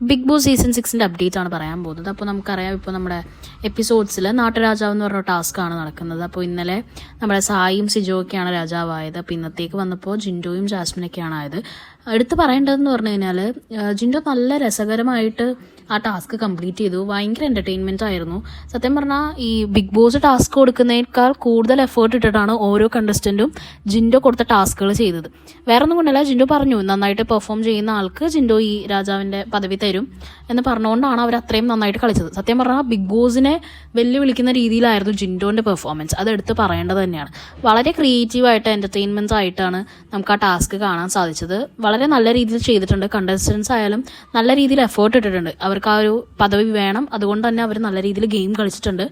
Big Boss season സിക്സിന്റെ update ആണ് പറയാൻ പോകുന്നത്. അപ്പോൾ നമുക്കറിയാം ഇപ്പോൾ നമ്മുടെ എപ്പിസോഡ്സിൽ നാട്ടുരാജാവ് എന്ന് പറഞ്ഞ ടാസ്ക്കാണ് നടക്കുന്നത്. അപ്പോൾ ഇന്നലെ നമ്മുടെ സായിയും സിജോയൊക്കെയാണ് രാജാവായത്. അപ്പോൾ ഇന്നത്തേക്ക് വന്നപ്പോൾ ജിൻഡോയും ജാസ്മിനൊക്കെയാണ് ആയത്. എടുത്ത് പറയേണ്ടതെന്ന് പറഞ്ഞു കഴിഞ്ഞാൽ ജിൻഡോ നല്ല രസകരമായിട്ട് ആ ടാസ്ക് കംപ്ലീറ്റ് ചെയ്തു. ഭയങ്കര എന്റർടൈൻമെന്റ് ആയിരുന്നു. സത്യം പറഞ്ഞാൽ ഈ ബിഗ് ബോസ് ടാസ്ക് കൊടുക്കുന്നതിനേക്കാൾ കൂടുതൽ എഫേർട്ട് ഇട്ടിട്ടാണ് ഓരോ കണ്ടസ്റ്റന്റും ജിൻഡോ കൊടുത്ത ടാസ്കുകൾ ചെയ്തത്. വേറെ ഒന്നും കൊണ്ടല്ല ജിൻഡോ പറഞ്ഞു നന്നായിട്ട് പെർഫോം ചെയ്യുന്ന ആൾക്ക് ജിൻഡോ ഈ രാജാവിന്റെ പദവി തരും എന്ന് പറഞ്ഞുകൊണ്ടാണ് അവർ അത്രയും നന്നായിട്ട് കളിച്ചത്. സത്യം പറഞ്ഞാൽ ബിഗ് ബോസിനെ വെല്ലുവിളിക്കുന്ന രീതിയിലായിരുന്നു ജിൻഡോന്റെ പെർഫോമൻസ് അത് എടുത്ത് പറയേണ്ടത് തന്നെയാണ്. വളരെ ക്രിയേറ്റീവായിട്ട് എന്റർടൈൻമെന്റ് ആയിട്ടാണ് നമുക്ക് ആ ടാസ്ക് കാണാൻ സാധിച്ചത്. വളരെ നല്ല രീതിയിൽ ചെയ്തിട്ടുണ്ട്. കണ്ടസ്റ്റൻസ് ആയാലും നല്ല രീതിയിൽ എഫേർട്ട് ഇട്ടിട്ടുണ്ട്. അവർക്ക് ആ ഒരു പദവി വേണം. അതുകൊണ്ട് തന്നെ അവർ നല്ല രീതിയിൽ ഗെയിം കളിച്ചിട്ടുണ്ട്.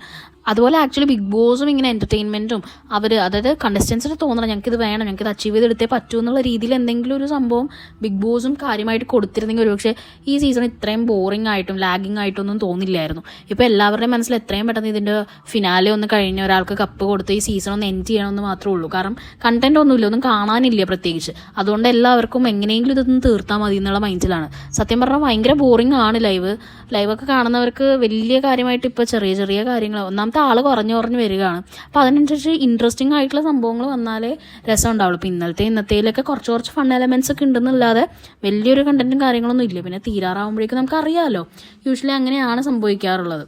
അതുപോലെ ആക്ച്വലി ബിഗ് ബോസും ഇങ്ങനെ എന്റർടൈൻമെന്റും അവർ അതായത് കണ്ടസ്റ്റൻസിന് തോന്നണം ഇത് വേണം ഞങ്ങൾക്ക് ഇത് അച്ചീവ് ചെയ്തെടുത്തേ പറ്റൂ എന്നുള്ള രീതിയിൽ എന്തെങ്കിലും ഒരു സംഭവം ബിഗ് ബോസും കാര്യമായിട്ട് കൊടുത്തിരുന്നെങ്കിൽ ഒരുപക്ഷെ ഈ സീസൺ ഇത്രയും ബോറിംഗ് ആയിട്ടും ലാഗിങ് ആയിട്ടും ഒന്നും തോന്നില്ലായിരുന്നു. ഇപ്പോൾ എല്ലാവരുടെയും മനസ്സിൽ എത്രയും പെട്ടെന്ന് ഇതിന്റെ ഫിനാലെ ഒന്ന് കഴിഞ്ഞ് ഒരാൾക്ക് കപ്പ് കൊടുത്ത് ഈ സീസൺ ഒന്ന് എൻഡ് ചെയ്യണമെന്ന് മാത്രമേ ഉള്ളൂ. കാരണം കണ്ടന്റ് ഒന്നുമില്ല ഒന്നും കാണാനില്ല പ്രത്യേകിച്ച്. അതുകൊണ്ട് എല്ലാവർക്കും എങ്ങനെയെങ്കിലും ഇതൊന്നും തീർത്താൽ മതി എന്നുള്ള മൈൻഡിലാണ് സത്യം പറഞ്ഞാൽ ഭയങ്കര ബോറിംഗ് ആണ് ലൈവ് ലൈവൊക്കെ കാണുന്നവർക്ക് വലിയ കാര്യമായിട്ട് ഇപ്പോൾ ചെറിയ ചെറിയ കാര്യങ്ങൾ ഒന്നാമത്തെ ആൾ കുറഞ്ഞു കുറഞ്ഞു വരികയാണ്. അപ്പോൾ അതിനനുസരിച്ച് ഇൻട്രസ്റ്റിംഗ് ആയിട്ടുള്ള സംഭവങ്ങൾ വന്നാലേ രസം ഉണ്ടാവുള്ളൂ ഇപ്പോൾ ഇന്നലത്തെ ഇന്നത്തേലൊക്കെ കുറച്ച് കുറച്ച് ഫൺ എലമെന്റ്സ് ഒക്കെ ഉണ്ടെന്നല്ലാതെ വലിയൊരു കണ്ടന്റും കാര്യങ്ങളൊന്നും ഇല്ല. പിന്നെ തീരാറാവുമ്പോഴേക്കും നമുക്ക് അറിയാമല്ലോ യൂഷ്വലി അങ്ങനെയാണ് സംഭവിക്കാറുള്ളത്.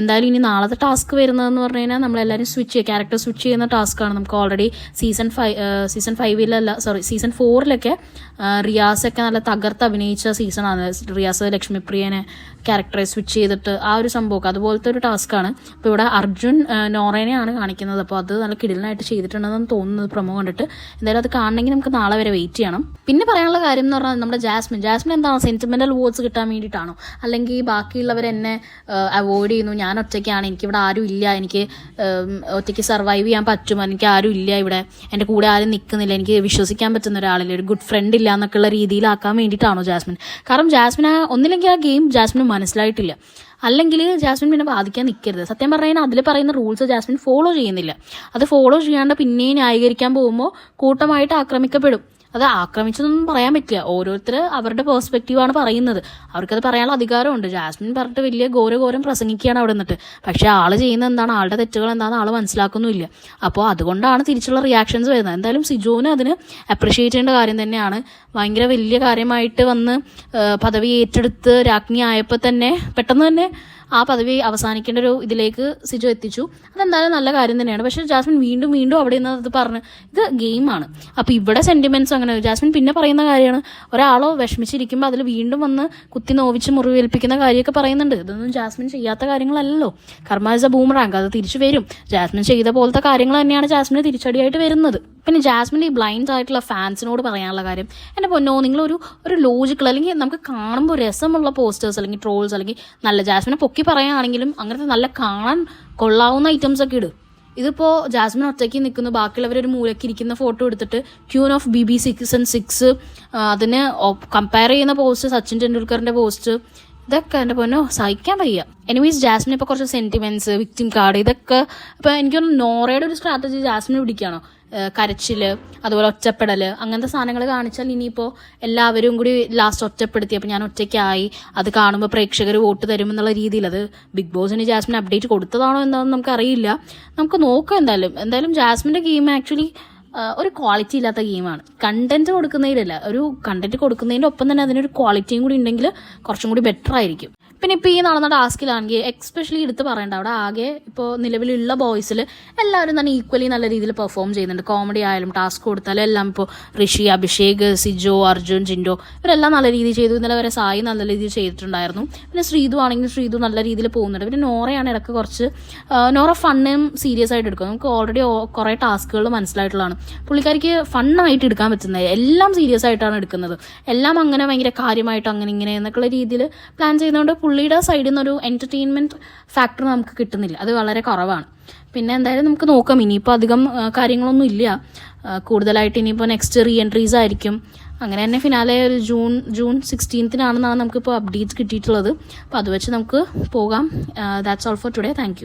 എന്തായാലും ഇനി നാളത്തെ ടാസ്ക് വരുന്നതെന്ന് പറഞ്ഞു കഴിഞ്ഞാൽ നമ്മളെല്ലാവരും സ്വിച്ച് ക്യാരക്ടർ സ്വിച്ച് ചെയ്യുന്ന ടാസ്ക്കാണ് നമുക്ക് ഓൾറെഡി സീസൺ ഫൈവ് സീസൺ ഫൈവിലല്ല സോറി സീസൺ ഫോറിലൊക്കെ റിയാസൊക്കെ നല്ല തകർത്ത് അഭിനയിച്ച സീസണാണ് റിയാസ് ലക്ഷ്മിപ്രിയനെ ക്യാരക്ടറെ സ്വിച്ച് ചെയ്തിട്ട് ആ ഒരു സംഭവമൊക്കെ അതുപോലത്തെ ഒരു ടാസ്ക്കാണ് അപ്പോൾ ഇവിടെ അർജുൻ നോറേനെയാണ് കാണിക്കുന്നത്. അപ്പോൾ അത് നല്ല കിടിലനായിട്ട് ചെയ്തിട്ടുണ്ടെന്ന് തോന്നുന്നത് പ്രൊമോ കണ്ടിട്ട്. എന്തായാലും അത് കാണണമെങ്കിൽ നമുക്ക് നാളെ വരെ വെയിറ്റ് ചെയ്യണം. പിന്നെ പറയാനുള്ള കാര്യം എന്ന് പറഞ്ഞാൽ നമ്മുടെ ജാസ്മിൻ. ജാസ്മിൻ എന്താണ് സെന്റിമെന്റൽ വോട്ട്സ് കിട്ടാൻ വേണ്ടിയിട്ടാണോ? അല്ലെങ്കിൽ ബാക്കിയുള്ളവർ എന്നെ അവോയ്ഡ് ചെയ്യുന്നു ഞാൻ ഒറ്റയ്ക്കാണ് എനിക്കിവിടെ ആരും ഇല്ല എനിക്ക് ഒറ്റയ്ക്ക് സർവൈവ് ചെയ്യാൻ പറ്റുമോ എനിക്ക് ആരും ഇല്ല ഇവിടെ എന്റെ കൂടെ ആരും നിൽക്കുന്നില്ല എനിക്ക് വിശ്വസിക്കാൻ പറ്റുന്ന ഒരാളില്ല ഒരു ഗുഡ് ഫ്രണ്ട് ഇല്ല എന്നൊക്കെയുള്ള രീതിയിലാക്കാൻ വേണ്ടിയിട്ടാണോ ജാസ്മിൻ? കാരണം ജാസ്മിൻ ആ ഒന്നില്ലെങ്കിൽ ആ ഗെയിം ജാസ്മിന് മനസ്സിലായിട്ടില്ല. അല്ലെങ്കിൽ ജാസ്മിൻ പിന്നെ ബാധിക്കാൻ നിൽക്കരുത് സത്യം പറഞ്ഞു കഴിഞ്ഞാൽ അതിൽ പറയുന്ന റൂൾസ് ജാസ്മിൻ ഫോളോ ചെയ്യുന്നില്ല. അത് ഫോളോ ചെയ്യാണ്ട് പിന്നെയും ന്യായീകരിക്കാൻ പോകുമ്പോൾ കൂട്ടമായിട്ട് ആക്രമിക്കപ്പെടും. അത് ആക്രമിച്ചതൊന്നും പറയാൻ പറ്റില്ല. ഓരോരുത്തർ അവരുടെ പേഴ്സ്പെക്റ്റീവാണ് പറയുന്നത്. അവർക്കത് പറയാനുള്ള അധികാരമുണ്ട്. ജാസ്മിൻ പറഞ്ഞിട്ട് വലിയ ഘോരഘോരം പ്രസംഗിക്കുകയാണ് അവിടെ നിന്നിട്ട്. പക്ഷേ ആൾ ചെയ്യുന്ന എന്താണ്? ആളുടെ തെറ്റുകൾ എന്താണെന്ന് ആൾ മനസ്സിലാക്കുന്നുമില്ല. അപ്പോൾ അതുകൊണ്ടാണ് തിരിച്ചുള്ള റിയാക്ഷൻസ് വരുന്നത്. എന്തായാലും സിജോന് അതിന് അപ്രിഷിയേറ്റ് ചെയ്യേണ്ട കാര്യം തന്നെയാണ്. ഭയങ്കര വലിയ കാര്യമായിട്ട് വന്ന് പദവി ഏറ്റെടുത്ത് രാജ്ഞി ആയപ്പോൾ തന്നെ പെട്ടെന്ന് തന്നെ ആ പദവി അവസാനിക്കേണ്ട ഒരു ഇതിലേക്ക് സിജു എത്തിച്ചു. അതെന്തായാലും നല്ല കാര്യം തന്നെയാണ്. പക്ഷേ ജാസ്മിൻ വീണ്ടും വീണ്ടും അവിടെ നിന്ന് അത് പറഞ്ഞ് ഇത് ഗെയിമാണ് അപ്പോൾ ഇവിടെ സെന്റിമെന്റ്സ് അങ്ങനെ ജാസ്മിൻ പിന്നെ പറയുന്ന കാര്യമാണ് ഒരാളോ വിഷമിച്ചിരിക്കുമ്പോൾ അതിൽ വീണ്ടും വന്ന് കുത്തി നോവിച്ച് മുറിവേൽപ്പിക്കുന്ന കാര്യമൊക്കെ പറയുന്നുണ്ട്. ഇതൊന്നും ജാസ്മിൻ ചെയ്യാത്ത കാര്യങ്ങളല്ലല്ലോ. എ ബൂമറാങ്ക് അത് തിരിച്ചു വരും. ജാസ്മിൻ ചെയ്ത പോലത്തെ കാര്യങ്ങൾ തന്നെയാണ് ജാസ്മിന് തിരിച്ചടിയായിട്ട് വരുന്നത്. പിന്നെ ജാസ്മിൻ ഈ ബ്ലൈൻഡ് ആയിട്ടുള്ള ഫാൻസിനോട് പറയാനുള്ള കാര്യം എന്റെ പൊന്നോ നിങ്ങളൊരു ഒരു ലോജിക്കൽ അല്ലെങ്കിൽ നമുക്ക് കാണുമ്പോൾ രസമുള്ള പോസ്റ്റേഴ്സ് അല്ലെങ്കിൽ ട്രോൾസ് അല്ലെങ്കിൽ നല്ല ജാസ്മിനെ പൊക്കി പറയുകയാണെങ്കിലും അങ്ങനത്തെ നല്ല കാണാൻ കൊള്ളാവുന്ന ഐറ്റംസ് ഒക്കെ ഇട്. ഇതിപ്പോൾ ജാസ്മിൻ ഒറ്റയ്ക്ക് നിൽക്കുന്നു. ബാക്കിയുള്ളവർ ഒരു മൂലയ്ക്ക് ഇരിക്കുന്ന ഫോട്ടോ എടുത്തിട്ട് queen of B B six and six അതിന് കമ്പയർ ചെയ്യുന്ന പോസ്റ്റ് സച്ചിൻ ടെണ്ടുൽക്കറിന്റെ പോസ്റ്റ് ഇതൊക്കെ എന്റെ പൊന്നോ സഹിക്കാൻ വയ്യ. എനിവേസ് ജാസ്മിൻ ഇപ്പോൾ കുറച്ച് സെന്റിമെന്റ്സ് വിക്ടിം കാർഡ് ഇതൊക്കെ ഇപ്പോൾ എനിക്കൊന്ന് നോറയുടെ ഒരു സ്ട്രാറ്റജി ജാസ്മിൻ പിടിക്കുകയാണോ? കരച്ചിൽ അതുപോലെ ഒറ്റപ്പെടൽ അങ്ങനത്തെ സാധനങ്ങൾ കാണിച്ചാൽ ഇനിയിപ്പോൾ എല്ലാവരും കൂടി ലാസ്റ്റ് ഒറ്റപ്പെടുത്തി. അപ്പോൾ ഞാൻ ഒറ്റയ്ക്കായി അത് കാണുമ്പോൾ പ്രേക്ഷകർ വോട്ട് തരുമെന്നുള്ള രീതിയിൽ അത് ബിഗ് ബോസിന് ജാസ്മിൻ അപ്ഡേറ്റ് കൊടുത്തതാണോ എന്താണെന്ന് നമുക്കറിയില്ല. നമുക്ക് നോക്കാം എന്തായാലും. എന്തായാലും ജാസ്മിന്റെ ഗെയിം ആക്ച്വലി ഒരു ക്വാളിറ്റി ഇല്ലാത്ത ഗെയിമാണ് കണ്ടന്റ് കൊടുക്കുന്നതിലല്ല ഒരു കണ്ടന്റ് കൊടുക്കുന്നതിന്റെ ഒപ്പം തന്നെ അതിനൊരു ക്വാളിറ്റിയും കൂടി ഉണ്ടെങ്കിൽ കുറച്ചും കൂടി ബെറ്റർ ആയിരിക്കും. പിന്നെ ഇപ്പോൾ ഈ നടന്ന ടാസ്കിലാണെങ്കിൽ എക്സ്പെഷ്യലി എടുത്ത് പറയേണ്ട. അവിടെ ആകെ ഇപ്പോൾ നിലവിലുള്ള ബോയ്സിൽ എല്ലാവരും തന്നെ ഈക്വലി നല്ല രീതിയിൽ പെർഫോം ചെയ്യുന്നുണ്ട്. കോമഡി ആയാലും ടാസ്ക് കൊടുത്താലും എല്ലാം ഇപ്പോൾ ഋഷി അഭിഷേക് സിജോ അർജുൻ ജിൻഡോ ഇവരെല്ലാം നല്ല രീതിയിൽ ചെയ്തു. ഇന്നലെ വരെ സായി നല്ല രീതിയിൽ ചെയ്തിട്ടുണ്ടായിരുന്നു. പിന്നെ ശ്രീതു ആണെങ്കിൽ ശ്രീതു നല്ല രീതിയിൽ പോകുന്നുണ്ട്. പിന്നെ നോറയാണ് ഇടയ്ക്ക് കുറച്ച് നോറ ഫണ്ണും സീരിയസ് ആയിട്ട് എടുക്കും. നമുക്ക് ഓൾറെഡി കുറേ ടാസ്കുകൾ മനസ്സിലായിട്ടുള്ളതാണ്. പുള്ളിക്കാരിക്ക് ഫണ്ണായിട്ട് എടുക്കാൻ പറ്റുന്നത്. എല്ലാം സീരിയസ് ആയിട്ടാണ് എടുക്കുന്നത്. എല്ലാം അങ്ങനെ ഭയങ്കര കാര്യമായിട്ട് അങ്ങനെ ഇങ്ങനെ എന്നൊക്കെയുള്ള രീതിയിൽ പ്ലാൻ ചെയ്യുന്നതുകൊണ്ട് പുള്ളിയുടെ സൈഡിൽ നിന്നൊരു എന്റർടൈൻമെന്റ് ഫാക്ടർ നമുക്ക് കിട്ടുന്നില്ല. അത് വളരെ കുറവാണ്. പിന്നെ എന്തായാലും നമുക്ക് നോക്കാം. ഇനിയിപ്പോൾ അധികം കാര്യങ്ങളൊന്നും ഇല്ല. കൂടുതലായിട്ട് ഇനിയിപ്പോൾ നെക്സ്റ്റ് റീ എൻട്രീസ് ആയിരിക്കും. അങ്ങനെ തന്നെ ഫിനാലെ ഒരു ജൂൺ ജൂൺ സിക്സ്റ്റീൻത്തിനാണെന്നാണ് നമുക്കിപ്പോൾ അപ്ഡേറ്റ്സ് കിട്ടിയിട്ടുള്ളത്. അപ്പോൾ അത് വെച്ച് നമുക്ക് പോകാം. That's all for today thank